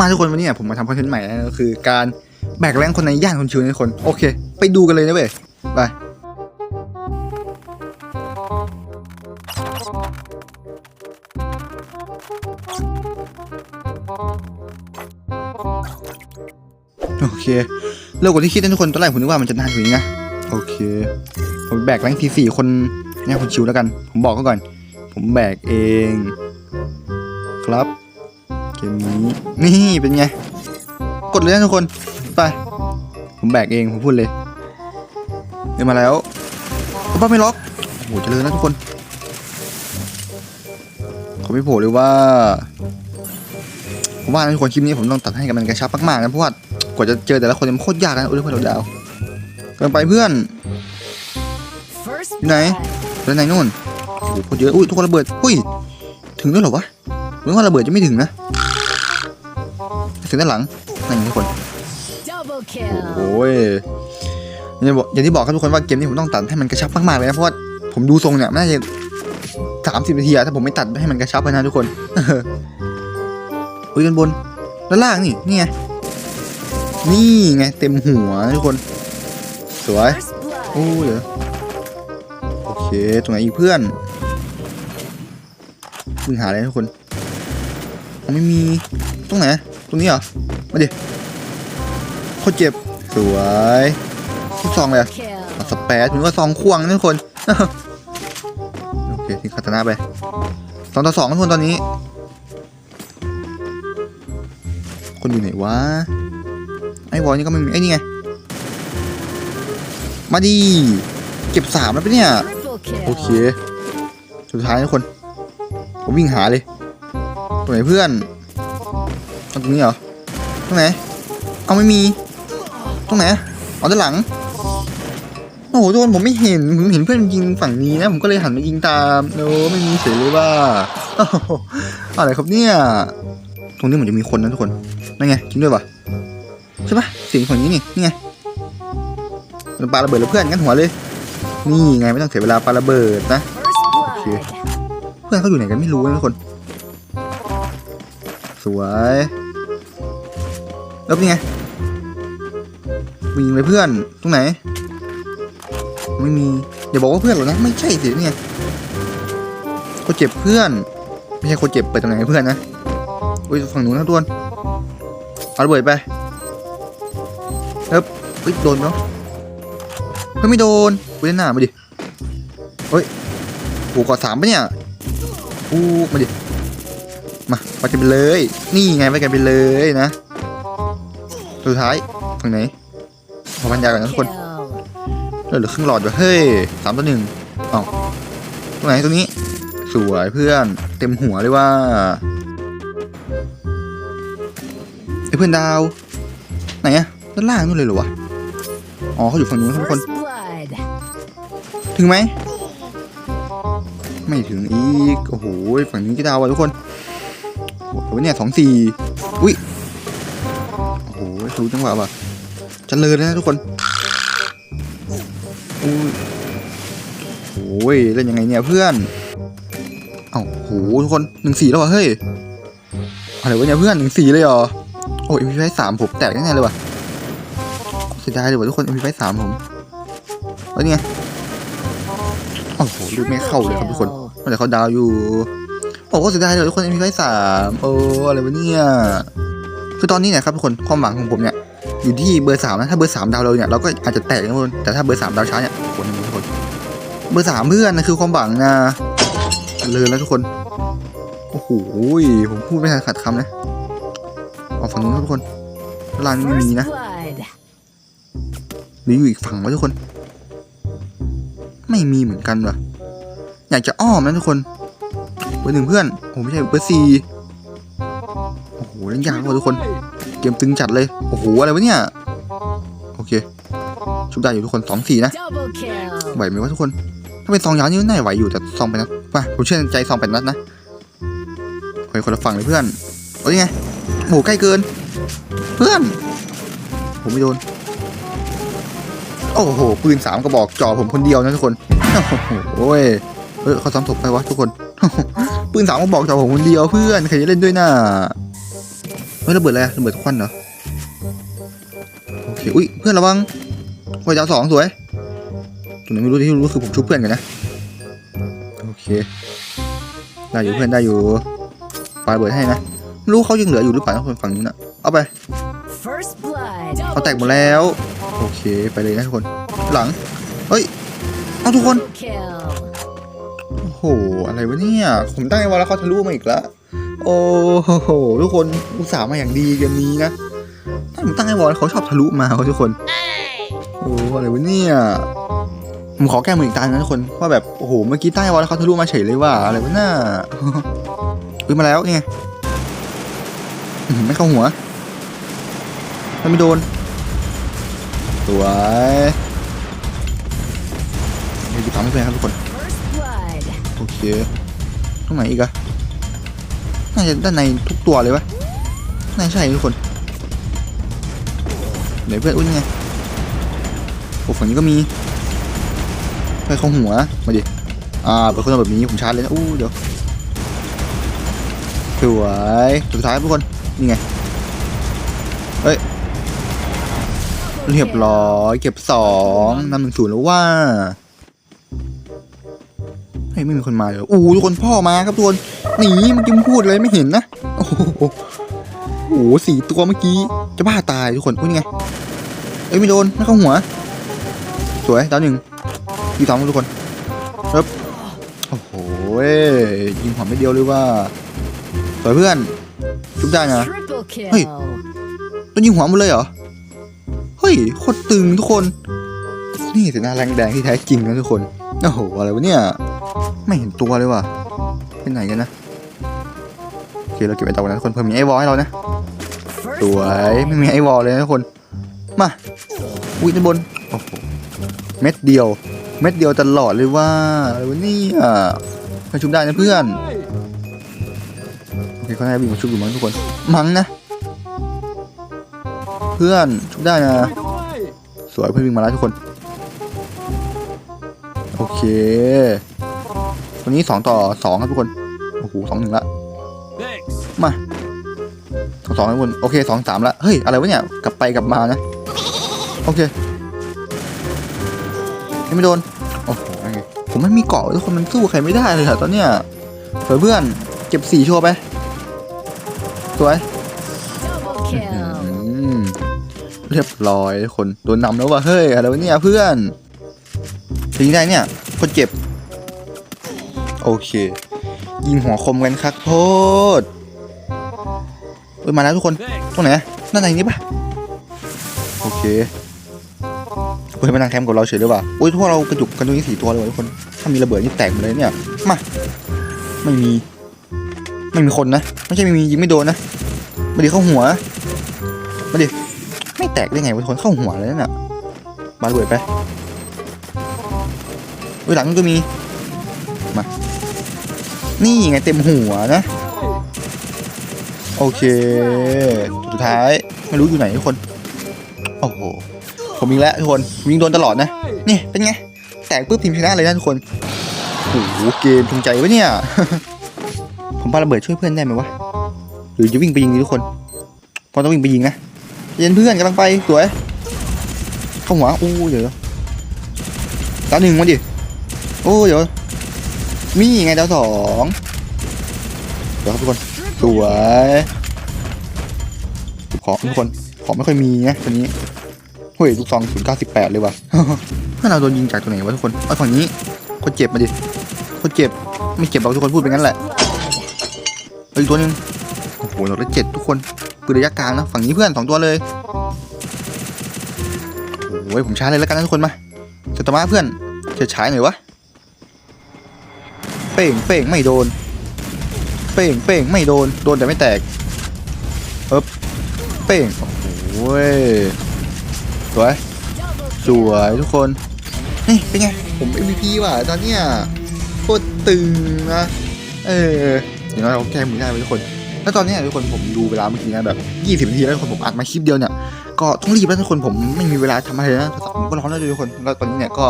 มาทุกคนวันนี้เนี่ยผมมาทำคอนเทนต์ใหม่นะก็คือการแบกแรงคนในย่านคนชิวนะทุกคนโอเค ไปดูกันเลยนะเว้ยไปโอเคเร็วกว่าที่คิดนะทุกคนตอนแรกผมนึกว่ามันจะนานกว่านี้นะโอเค ผมแบกแรงทีสี่คนเนี่ยคนชิวแล้วกัน ผมบอกก็ก่อน ผมแบกเอง ครับ เกมนี้ นี่เป็นไง กดเลยนะทุกคน ไป ผมแบกเอง ผมพูดเลยเดินมาแล้วก็ป้าไม่ล็อก โอ้โหเจริญนะทุกคนเขาไม่โผล่เลยว่า ผมว่านะทุกคนคลิปนี้ผมต้องตัดให้กับมันกระชับมากๆนะเพราะว่ากว่าจะเจอแต่ละคนเนี่ยมันโคตรยากนะโอ้ยเพื่อนเราดาวเกินไปเพื่อน First อยู่ไหน blood. แล้วไหนนู่นโอ้โหโคตรเยอะ อุ้ยทุกคนระเบิด อุ้ย ถึงด้วยเหรอวะเหมือนว่าระเบิดจะไม่ถึงนะ ถึงด้านหลังนั่นไงทุกคน Double kill. โอ้ยอย่างที่บอกอย่างที่บอกครับทุกคนว่าเกมนี้ผมต้องตัดให้มันกระชับมากๆเลยนะเพราะว่าผมดูทรงเนี่ยมันน่าจะสามสิบนาทีอะถ้าผมไม่ตัดให้มันกระชับเลยนะทุกคนอุ้ยด้านบนด้านล่างนี่นี่ไงนี่ไงเต็มหัวนะทุกคน สวย First blood. โอ้ยเหรอโอเคตรงไหนอีกเพื่อนมึงหาอะไรนะทุกคนมันไม่มีตรงไหน ตรงนี้เหรอ มาดิโคตรเจ็บ สวยทุกซองเลยอะ Kill. เปซเหมือนว่าซองควงนะทุกคน โอเคทิ้งคาตานาไปสองต่อสองทุกคนตอนนี้ คนอยู่ไหนวะ ไอ้วอลนี่ก็ไม่มีไอ้นี่ไง มาดี เก็บสามแล้วปะเนี่ย โอเค สุดท้ายทุกคน ผมวิ่งหาเลย ตรงไหนเพื่อน ตรงนี้เหรอ ตรงไหน เอาไม่มี ตรงไหนเอาด้านหลัง โอ้โหทุกคนผมไม่เห็น ผมเห็นเพื่อนยิงฝั่งนี้นะ ผมก็เลยหันมายิงตามโอ้ไม่มีเสียเลยว่าอะไรครับเนี่ย ตรงนี้เหมือนจะมีคนนะทุกคน นั่นไงจริงด้วยปะใช่ปะเสียงฝั่งนี้นี่นี่ไงมันปาระเบิดแล้วเพื่อนงั้นหัวเลย นี่ไงไม่ต้องเสียเวลาปาระเบิดนะ First blood. เพื่อนเขาอยู่ไหนกันไม่รู้นะทุกคน สวย แล้วเป็นไงวิ่งเลยเพื่อนตรงไหน ไม่มีอย่าบอกว่าเพื่อนหรอกนะไม่ใช่สิเนี่ยคนเจ็บเพื่อน ไม่ใช่คนเจ็บเปิดตำแหน่งให้เพื่อนนะอุ้ยฝั่งนู้นะทุกคนเอาระเบิดไปเฮ้ยเฮ้ยโดนไหมวะเฮ้ยไม่โดนกูเล่นหน้ามาดิเฮ้ยโอ้กอดสามปะเนี่ยอู้มาดิมาไปกันไปเลย นี่ไงไปกันไปเลยนะ สุดท้ายฝั่งไหนขอพันยาก่อนนะทุกคนเหลือครึ่งหลอดอยู่เฮ้ยสามต่อหนึ่งอ้าตรงไหนตรงนี้ สวยเพื่อนเต็มหัวเลยว่าไอ้เพื่อนดาว ไหนอะด้านล่างนู่นเลยเหรอวะอ๋อเขาอยู่ฝั่งนู้นทุกคน ถึงไหมไม่ถึงอีก โอ้โห ฝั่งนี้ก็ดาวอะทุกคนโอ้โหเนี่ยสองสี่อุ้ย อ้โหรู้จังหวะป่ะเจริญนะทุกคนโอ้ยเล่นยังไงเนี่ยเพื่อน เอ้าโหทุกคนหนึ่งสี่แล้วเหรอเฮ้ยอะไรวะเนี่ยเพื่อนหนึ่งสี่เลยเหรอโอ้ยมีไฟสามผมแตกแน่เลยว่ะเสียดายเลยว่ะทุกคนมีไฟสามผมแล้วเนี่ยโอ้โหลูกไม่เข้าเลยครับทุกคนแต่เขาดาวอยู่โอ้โหเสียดายเลยทุกคนมีไฟสามโอ้อะไรวะเนี่ย คือตอนนี้เนี่ยครับทุกคนความหวังของผมเนี่ยอยู่ที่เบอร์สามนะถ้าเบอร์สามดาวเลยเนี่ยเราก็อาจจะแตกนะทุกคนแต่ถ้าเบอร์สามดาวช้าเนี่ยโอ้โหนี่ทุกคนเบอร์สามเพื่อนนะคือความหวังนะเลยแล้วทุกคนโอ้โหผมพูดไม่ทันขาดคำนะออกฝั่งนู้นครับทุกคนลานไม่มีนะหรืออยู่อีกฝั่งวะทุกคน ไม่มีเหมือนกันว่ะอยากจะอ้อมนะทุกคนเบอร์หนึ่งเพื่อนโอ้ไม่ใช่เบอร์สี่โอ้โหเล่นยากว่ะทุกคน เกมตึงจัดเลย โอ้โห อะไรวะเนี่ย โอเค ชุบได้อยู่ทุกคนสองสี่นะ ไหวไหมวะทุกคน ถ้าเป็นซองยาวนี่น่าไหวอยู่แต่ซองเป็นนัดป่ะผมเชื่อใจซองเป็นนัดนะโอ้ยคนละฝั่งเลยเพื่อนโอ้ยไงโอ้โหใกล้เกิน เพื่อน ผมไม่โดน โอ้โห ปืนสามกระบอกจ่อผมคนเดียวนะทุกคนโอ้โหโอ้ยเออเขาซ้ำศพไปวะทุกคน ปืนสามกระบอกจ่อผมคนเดียวเพื่อนใครจะเล่นด้วยน่ะ ฮ้ยฮ้ยระเบิดอะไรอะระเบิดควันเหรอโอเคอุ้ยเพื่อนระวังคอยดาวสองสวยตรงนี้ไม่รู้ที่รู้คือผมชุบเพื่อนกันนะโอเคได้อยู่เพื่อนได้อยู่ปาระเบิดให้นะไม่รู้เขายังเหลืออยู่หรือเปล่านะคนฝั่งนู้นอะเอาไป First blood. เขาแตกหมดแล้วโอเคไปเลยนะทุกคนหลังเฮ้ยเอาทุกคน Kill. โอ้โหอะไรวะเนี่ยผมตั้งไอ้วอลแล้วเขาทะลุมาอีกแล้ว โอ้โหทุกคนอุตส่าห์มาอย่างดีเกมนี้นะถ้าผมตั้งไอ้วอลเขาชอบทะลุมาเขาทุกคนโอ้อะไรวะเนี่ยผมขอแก้มืออีกตานะทุกคนว่าแบบโอ้โหเมื่อกี้ตั้งไอ้วอลแล้วเขาทะลุมาเฉยเลยว่าอะไรวะน่าอุ้ยมาแล้วนี่ไงอื้อหือไม่เข้าหัวมันไม่โดนสวยเดี๋ยวดูตามไม่เป็นครับทุกคน First blood. โอเคตรงไหนอีกอะ น่าจะด้านในทุกตัวเลยวะน่าใช่ทุกคนไหนเพื่อนอุ้ยไงโอ้ฝั่งนี้ก็มีไปเข้าหัวมาดิอ่าเปิดคนแบบนี้ผมชาร์จเลยนะอู้เดี๋ยวสวยสุดท้ายทุกคนนี่ไงเฮ้ยเรียบร้อยเก็บสองนำหนึ่งศูนย์แล้วว่าเฮ้ยไม่มีคนมาเลยอู้ทุกคนพ่อมาครับทุกคน หนีเมื่อกี้มันพูดเลยไม่เห็นนะ โอ้โหโอ้โหสี่ตัวเมื่อกี้ จะบ้าตายทุกคนอุ้ยนี่ไง เอ้ยไม่โดนไม่เข้าหัว สวยดาวหนึ่งอีกสองทุกคนครับโอ้โหยิงหัวไม่เดียวเลยว่าสวยเพื่อนชุบได้นะ Triple kill. Hey. ต้องยิงหัวหมดเลยเหรอ เฮ้ยโคตรตึงทุกคน นี่สีหน้าแรงแดงที่แท้จริงนะทุกคน โอ้โห อะไรวะเนี่ย ไม่เห็นตัวเลยว่ะเป็นไหนกันนะโอ เคเราเก็บไอ้ตัวนะทุกคนเพิ่มมีไอวอลให้เรานะ First สวยไม่มีไอวอลเลยนะทุกคนมาอุ้ยด้านบนโอ้โหเม็ดเดียว เม็ดเดียวตลอดเลยว่าอะไรวะเนี่ยมาชุบได้นะเพื่อนโอเคเขาให้วิ่งมาชุบอยู่มั้งทุกคนมั้งนะ เพื่อนชุบได้นะสวยเพื่อนวิ่งมาแล้วทุกคนโอเคตอนนี้สองต่อสองครับทุกคนโอ้โหสองหนึ่งละ Thanks. มา สองสองทุกคนโอเคสองสามละเฮ้ยอะไรวะเนี่ยกลับไปกลับมานะโอเคยังไม่โดนโอ้โหผมไม่มีเกาะทุกคนมันสู้ใครไม่ได้เลยอะตอนเนี้ยสวยเพื่อนเก็บสี่โชว์ไปสวย double kill. อืมเรียบร้อยคนโดนนำแล้วว่ะเฮ้ยอะไรวะเนี่ยเพื่อนยิงได้เนี่ยคนเจ็บ โอเค ยิงหัวคมกันครับโทษ เอ้ยมาแล้วทุกคน Thanks. ตรงไหนด้านในนี้ปะโอเคเฮ้ยมานั่งแคมป์กับเราเฉยเลยว่ะโอ้ยพวกเรากระจุกกันตรงนี้สี่ตัวเลยว่ะทุกคน ถ้ามีระเบิดนี่แตกหมดเลยเนี่ยมาไม่มี ไม่มีคนนะ ไม่ใช่ไม่มียิงไม่โดนนะมาดิเข้าหัวมาดิไม่แตกได้ไงวะทุกคนเข้าหัวเลยนั่นน่ะมาระเบิดไปเว้ยหลังมันก็มีมานี่ไงเต็มหัวนะ โอเค สุดท้ายไม่รู้อยู่ไหนทุกคน โอ้โห ผมยิงแล้วทุกคนผมยิงโดนตลอดนะ นี่เป็นไง แตกปุ๊บทีมชนะเลยนะทุกคน โอ้โห เกมจริงใจวะเนี่ย ผมปาระเบิดช่วยเพื่อนได้ไหมวะ หรือจะวิ่งไปยิงดีทุกคนผมต้องวิ่งไปยิงนะเย็นเพื่อนกำลังไปสวย เข้าหัวอู้เดี๋ยวดาวหนึ่งมาดิ โอ้เดี๋ยว มีไงดาวสองเดี๋ยวครับทุกคน สวยของทุกคนของไม่ค่อยมีนะตัวนี้เฮ้ยลูกซองศูนย์เก้าสิบแปดเลยว่ะเพื่อนเราโดนยิงจากตัวไหนวะทุกคนเอาฝั่งนี้คนเจ็บมาดิคนเจ็บไม่เจ็บหรอกทุกคนพูดไปงั้นแหละอ้ยตัวนึงโอ้โหเราได้เจ็ดทุกคนปืนระยะกลางนะฝั่งนี้เพื่อนสองตัวเลยโอ้ยผมช้าเลยแล้วกันนะทุกคนมาสตาร์มาเพื่อนเฉยฉายหน่อยวะเป้งเป้งไม่โดน เป้งเป้งไม่โดน โดนแต่ไม่แตกเอ๊บเป้งโอ้โหสวยสวยทุกคนนี่เป็นไง ผม MVP ว่ะตอนเนี้ยโคตรตึงนะเอออย่างน้อยเราแก้มือได้ไว้ทุกคน แล้วตอนเนี้ยทุกคนผมดูเวลาเมื่อกี้นะแบบ 20นาทีแล้วทุกคนผมอัดมาคลิปเดียวเนี่ยก็ต้องรีบแล้วทุกคนผมไม่มีเวลาทำอะไรนะผมก็ร้อนแล้วทุกคนแล้วตอนนี้เนี่ยก็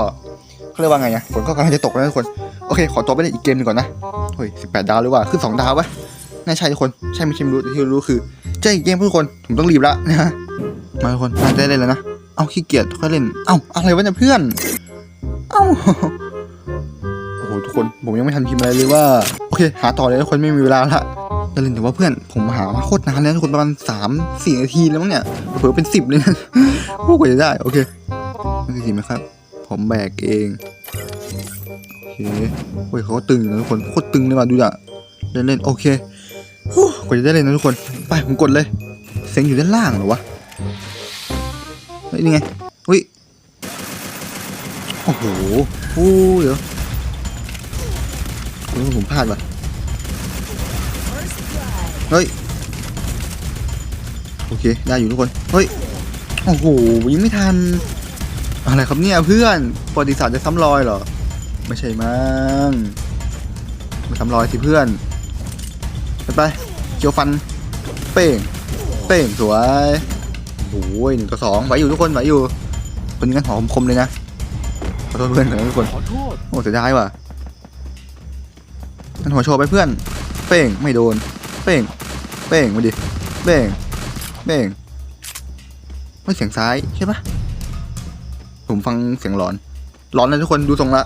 เขาเรียกว่าไงอะฝนก็กำลังจะตกแล้วทุกคน โอเค ขอตัวไปเล่นอีกเกมหนึงก่อนนะเฮ้ย18ดดาวหรือว่าขึ้น2ดาวปะน่าใช่ทุกคน ใช่ไม่ใช่ไม่รู้แต่ที่รู้คือใจเกมทุกคน ผมต้องรีบละนะฮะ มาทุกคนมาได้เลยแล้วนะ เอาขี้เกียจค่อยเล่น เอาอะไรวะเนี่ยเพื่อน เอาโอ้โหทุกคน ผมยังไม่ทันพิมพ์อะไรเลยว่า โอเค หาต่อเลยทุกคนไม่มีเวลาละจะเล่นแต่ว่าเพื่อน ผมหามาโคตรนานแล้วทุกคนประมาณสามสี่นาทีแล้วมั้งเนี่ย เผื่อเป็นสิบเลยนะโอ้กว่าจะได้ โอเคไม่กี่ไหมครับ ผมแบกเอง โอเคโอ้ยเขาก็ตึงอยู่นะทุกคนโคตรตึงเลยว่ะดูอะเล่นเล่นๆโอเคกว่าจะได้เล่นนะทุกคน ไปผมกดเลย เสียงอยู่ด้านล่างเหรอวะเฮ้ยนี่ไงอุ้ยโอ้โหโอ้เดี๋ยวเดี๋ยวผมพลาดว่ะเฮ้ยโอเคได้อยู่ทุกคนเฮ้ยโอ้โหยิงไม่ทันอะไรครับเนี่ยเพื่อนประวัติศาสตร์จะซ้ำรอยเหรอ ไม่ใช่มั้งมาซ้ำรอยสิเพื่อน ไปไปเกียวฟัน เป้ง เป้งสวยโอ้โหนึ่งต่อสองไหวอยู่ทุกคนไหวอยู่ คนนี้งั้นหอมคมเลยนะ ขอโทษเพื่อนทุกคนขอโทษโอ้เสียดายว่ะนั่นหัวโชว์ไปเพื่อน เป้งไม่โดน เป้ง เป้งมาดิ เป้ง เป้งไม่เสียงซ้ายใช่ปะผมฟังเสียงหลอน หลอนนะทุกคนดูทรงละ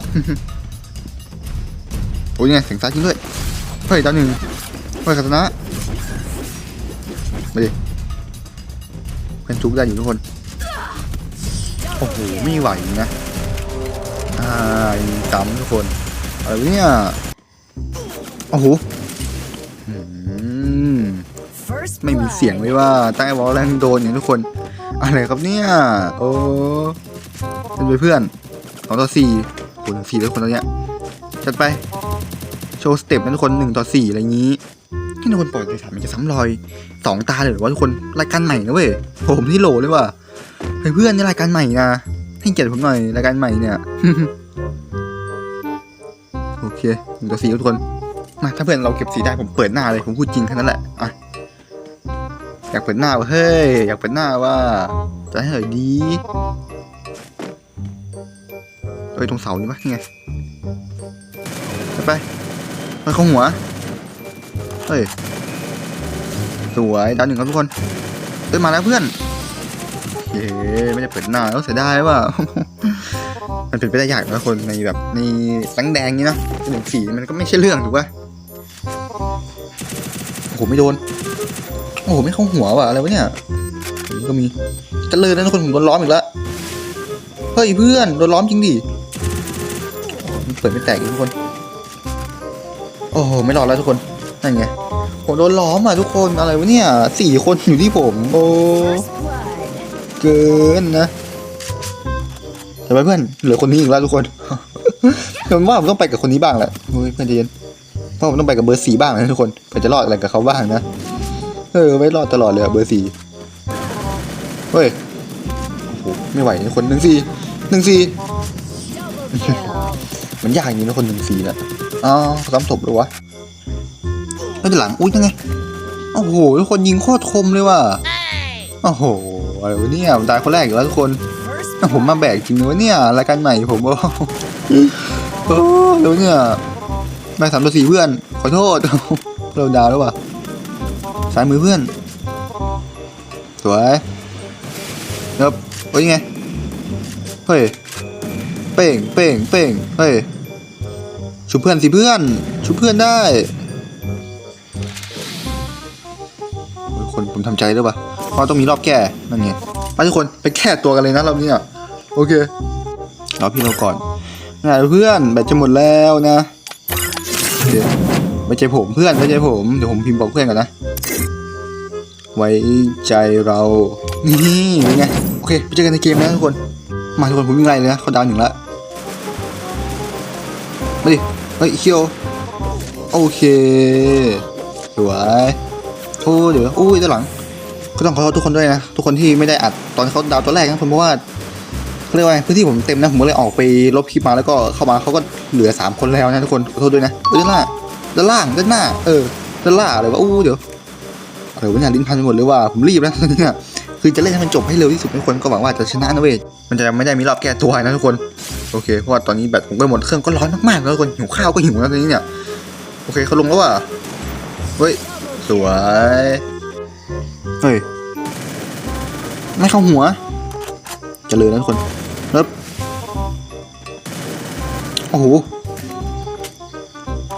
โอ้ยไงเสียงซ้ายจริงด้วยเฮ้ยดาวหนึ่งเฮ้ยคาตนะมาดิเพื่อนจุกได้อยู่ทุกคน โอ้โหไม่ไหวนะอ่าจำทุกคนอะไรวะเนี่ยโอ้โหอืม First ไม่มี blood. เสียงเลยว่าตั้งไอ้วอลแรงโดนอย่างทุกคน อะไรครับเนี่ยโอ้เป็นไปเพื่อนสองต่อสี่คนสี่แล้วคนตอนเนี้ยจัดไป โชว์สเต็ปนะทุกคนหนึ่งต่อสี่อะไรอย่างนี้ที่ทุกคนปล่อยในสามมันจะซ้ำรอยสองตาเลยหรือว่าทุกคนรายการใหม่นะเว้ยผมที่โหลเลยว่ะเพื่อนนี่รายการใหม่นะให้เกียรติผมหน่อยรายการใหม่เนี่ยโอเคหนึ่งต่อสี่ทุกคนมาถ้าเพื่อนเราเก็บสีได้ผมเปิดหน้าเลยผมพูดจริงแค่นั้นแหละอะอยากเปิดหน้าว่ะเฮ้ยอยากเปิดหน้าว่าจะให้หน่อยดีเอ้ยตรงเสานี่ปะไงไป ไปไปเข้าหัว เฮ้ย สวยดาวหนึ่งครับทุกคนเฮ้ยมาแล้วเพื่อน เย้ไม่ได้เปิดหน้าแล้วเสียดายว่ะมันเป็นไปได้ยากนะคนในแบบในแสงแดงนี้นะหนึ่งสีมันก็ไม่ใช่เรื่องถูกป่ะโอ้โหไม่โดน โอ้โหไม่เข้าหัวว่ะอะไรวะเนี่ยนนี้ก็มีจะเลยนะทุกคนผมโดนล้อมอีกแล้วเฮ้ยเพื่อนโดนล้อมจริงดิเปิดไม่แตกอีกทุกคน โอ้โหไม่รอดแล้วทุกคนนั่นไงผมโดนล้อมอะทุกคนอะไรวะเนี่ยสี่คนอยู่ที่ผม โอ้เกินนะแต่ไปเพื่อนเหลือคนนี้อีกแล้วทุกคนผมว่าผมต้องไปกับคนนี้บ้างแหละเฮ้ยเพื่อนใจเย็นเพราะผมต้องไปกับเบอร์สี่บ้างนะทุกคนเพื่อจะรอดอะไรกับเขาบ้างนะเออไม่รอดตลอดเลยอะเบอร์สี่เฮ้ยโอ้โหไม่ไหวคนหนึ่งสี่หนึ่งสี่มันยากอย่างนี้นะคนหนึ่งสี่นะ อ้าวซ้ำศพเลยวะไม่ได้หลัง อุ้ยยังไง โอ้โห ทุกคนยิงโคตรคมเลยว่ะ โอ้โห อะไรวะเนี่ยตายคนแรกอยู่แล้วทุกคน ผมมาแบกจริงวะเนี่ย รายการใหม่ผมโอ้โอ้แล้วเนี่ยแบกสามตัวสี่เพื่อน ขอโทษ เราดาวแล้วว่ะซ้ายมือเพื่อน สวยเนิบโอ้ยยังไง เฮ้ย เป้งเป้งเป้งเฮ้ย ชุบเพื่อนสิเพื่อน ชุบเพื่อนได้คนผมทำใจด้วปะเพราะต้องมีรอบแก้นั่นไงไปทุกคนไปแก้ตัวกันเลยนะรอบนี้อะโอเครอพี่เราก่อนไหนเพื่อนแบตจะหมดแล้วนะโอเคไม่ใจผมเพื่อนไม่ใจผมเดี๋ยวผมพิมพ์บอกเพื่อนก่อนนะ ไว้ใจเรานี่เป็นไงโอเคไปเจอกันในเกมนะทุกคนมาทุกคนผมมีอะไรเลยนะเขาดาวหนึ่งละมาดิ ฮ้ยเคียวโอเคสวยโอ้เดี๋ยวอุ้ยด้านหลัง ก็ต้องขอโทษทุกคนด้วยนะ ทุกคนที่ไม่ได้อัดตอนเขาดาวตัวแรกนะผมเพราะว่าเขาเรียกว่าไงพื้นที่ผมเต็มนะผมก็เลยออกไปลบคลิปมาแล้วก็เข้ามาเขาก็เหลือสามคนแล้วนะทุกคนขอโทษด้วยนะด้านหน้าด้านล่างด้านหน้า เออด้านล่างอะไรวะอู้เดี๋ยวอะไรวะเนี่ยลิ้นพันไปหมดเลยว่าผมรีบแล้วตอนะเนี่ยคือจะเล่นให้มันจบให้เร็วที่สุดทุกคนก็หวังว่าจะชนะนะเว้ยมันจะไม่ได้มีรอบแก้ตัวนะทุกคน โอเคเพราะว่าตอนนี้แบตผมก็หมดเครื่องก็ร้อนมากๆแล้วทุกคนหิวข้าวก็หิวแล้วตอนนี้เนี่ย โอเคเขาลงแล้วว่ะเฮ้ยสวยเฮ้ยไม่เข้าหัวเจะเลยนะทุกคนเริ่มโอ้โห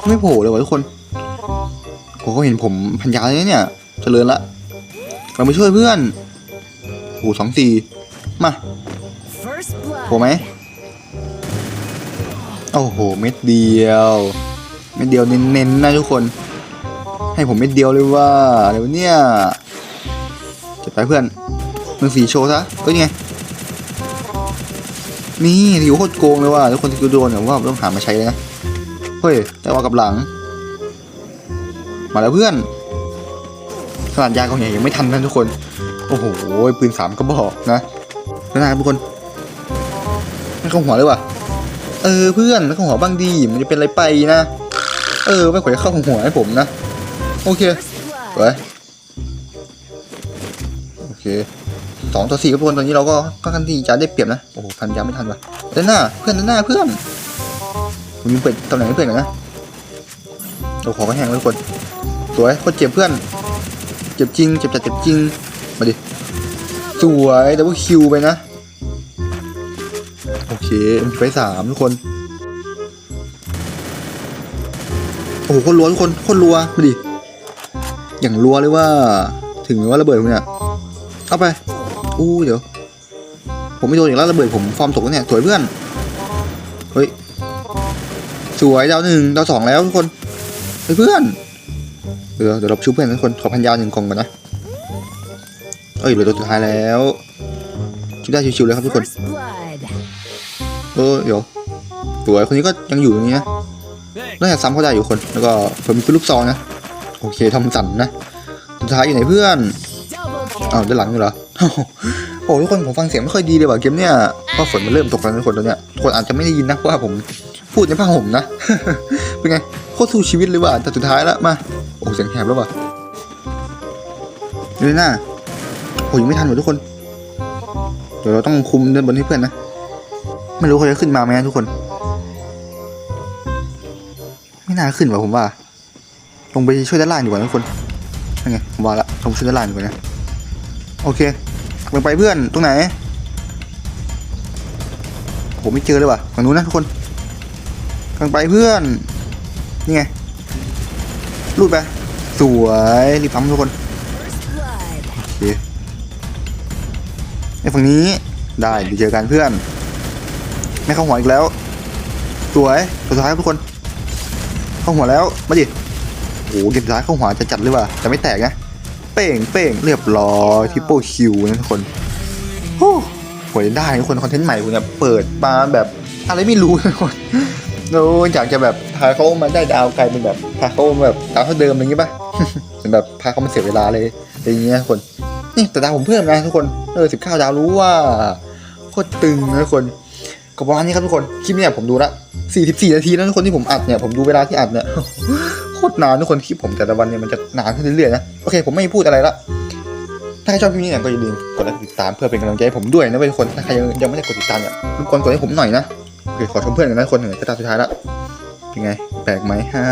ไม่โผล่เลยวะทุกคนโอ้โหเห็นผมพันยาเลยเนี่ยเจริญละเราไปช่วยเพื่อนโอ้โหสองสี่มา First โผล่ blood. ไหม โอ้โห เม็ดเดียว เม็ดเดียวเน้นๆนะทุกคน ให้ผมเม็ดเดียวเลยว่าเดี๋ยวเนี่ยจะไปเพื่อนมึงสีโชว์ซะก็ไง นี่ถือว่โคตรโกงเลยว่ะทุกคนที่กูโดนเนี่ยว่าต้องหามาใช้เลยนะเฮ้ยแต่ว่ากับหลัง มาแล้วเพื่อนขนาดยาเขาเนี่ยยังไม่ทันนะทุกคน โอ้โหปืนสามก็บอกนะแล้วนะครับทุกคนไม่เข้าหัวเลยว่ะ เออเพื่อนไม่เข้าหัวบ้างดีมันจะเป็นอะไรไปนะ เออไม่ขอจะเข้าหัวให้ผมนะ โอเคไว้ blood. โอเคสองต่อสี่ครับทุกคนตอนนี้เราก็ก็กันที่จะได้เปรียบนะ โอ้โหพันยาไม่ทันว่ะด้านหน้าเพื่อนด้านหน้าเพื่อนผมยังเปิดตำแหน่งให้เพื่อนก่อนนะเราขอก็แห้งไว้ทุกคนสวยโคตรเจ็บเพื่อน เจ็บจริงเจ็บจัดเจ็บจริงมาดิสวยดับเบิลคิวไปนะ เค ไปสามทุกคน โอ้โห คนรัวทุกคน คนรัว มาดิ อย่างรัวเลยว่า ถึงว่าระเบิดผมเนี่ย เอาไป อู้เดี๋ยว ผมไม่โดนอีกแล้วระเบิดผมฟอร์มตกแล้วเนี่ย สวยเพื่อน เฮ้ย สวยดาวหนึ่งดาวสองแล้วทุกคนเฮ้ยเพื่อน เดี๋ยวเดี๋ยวเราชูเพื่อนทุกคน ขอพันยาวหนึ่งกล่องก่อนนะ เอ้ยเหลือตัวสุดท้ายแล้วชิวได้ชิวๆเลยครับทุกคน เออเดี๋ยวสวยคนนี้ก็ยังอยู่ตรงนี้นะน่าจะซ้ำเขาได้อยู่คนแล้วก็ผมมีปืนลูกซองนะโอเคทำสันนะสุดท้ายอยู่ไหนเพื่อน Double อ้าว kill. ด้านหลังอยู่เหรอโอ้โหทุกคนผมฟังเสียงไม่ค่อยดีเลยว่ะเกมเนี่ยเพราะฝนมันเริ่มตกแล้วนะทุกคนตอนเนี้ยทุกคนอาจจะไม่ได้ยินนะเพราะว่าผมพูดในผ้าห่มนะเป็นไงโคตรสู้ชีวิตเลยว่ะแต่สุดท้ายแล้วมาโอ้เสียงแหบแล้วว่ะดูหน้าโอ้ยงไม่ทันว่ะทุกคน เดี๋ยวเราต้องคุมเดินบนให้เพื่อนนะ ไม่รู้เขาจะขึ้นมาไหมนะทุกคน ไม่น่าขึ้นว่ะผมว่า ลงไปช่วยด้านล่างดีกว่าทุกคนยังไงผมว่าละลงช่วยด้านล่างดีกว่านะโอเคลงไปเพื่อนตรงไหนโหไม่เจอเลยว่ะฝั่งนู้นนะทุกคนกำลังไปเพื่อนนี่ไงรูดไปสวยรีบปั๊มทุกคนโอเคไอ้ฝั่งนี้ได้เจอกันเพื่อน ไม่เข้าหัวอีกแล้ว สวยตัวสุดท้ายครับทุกคน เข้าหัวแล้ว มาดิโอ้โหเกมสุดท้ายเข้าหัวจะจัดเลยว่ะจะไม่แตกนะ เป้งเป้งเรียบร้อยทิปโปคิวนะทุกคนโอ้โหได้ทุกคนคอนเทนต์ใหม่ผมเนี่ยเปิดมาแบบอะไรไม่รู้ทุกคนโอ้อยากจะแบบพาเขามาได้ดาวไกลเป็นแบบพาเขามาแบบดาวเท่าเดิมอะไรอย่างงี้ป่ะเป็นแบบพาเขามาเสียเวลาเลยอะไรอย่างเงี้ยทุกคนนี่แต่ดาวผมเพิ่มนะทุกคนเออสิบเก้าดาวรู้ว่าโคตรตึงนะทุกคน ก็ประมาณนี้ครับทุกคน คลิปเนี้ผมดูละ44 นาทีนะทุกคนที่ผมอัดเนี่ยผมดูเวลาที่อัดเนี่ยโคตรนานทุกคนคลิปผมแต่ละวันเนี่ยมันจะนานขึ้นเรื่อยๆนะโอเค ผมไม่พูดอะไรละถ้าใครชอบคลิปนี้เนี่ยก็อย่าลืมกดไลค์ติดตามเพื่อเป็นกำลังใจให้ผมด้วยนะเว้ยทุกคนถ้าใครยังยังไม่ได้กดติดตามเนี่ยรบกวนกดให้ผมหน่อยนะโอเคขอชมเพื่อนกันนะทุกคนถึงจะตาสุดท้ายละเป็นไง แปลกไหมฮ่า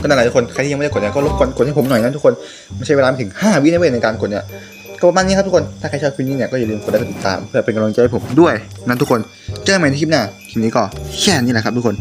ก็นั่นแหละทุกคนใครที่ยังไม่ได้กดเนี่ยก็รบกวนกดให้ผมหน่อยนะทุกคนไม่ใช่เวลาถึง 5 วินะเว้ยในการกดเนี่ย ก็ประมาณนี้ครับทุกคน ถ้าใครชอบคลิปนี้เนี่ยก็อย่าลืมกดไลค์กดติดตาม เพื่อเป็นกำลังใจให้ผมด้วยนะทุกคน เจอกันใหม่ในคลิปหน้า คลิปนี้ก็แค่นี้แหละครับทุกคน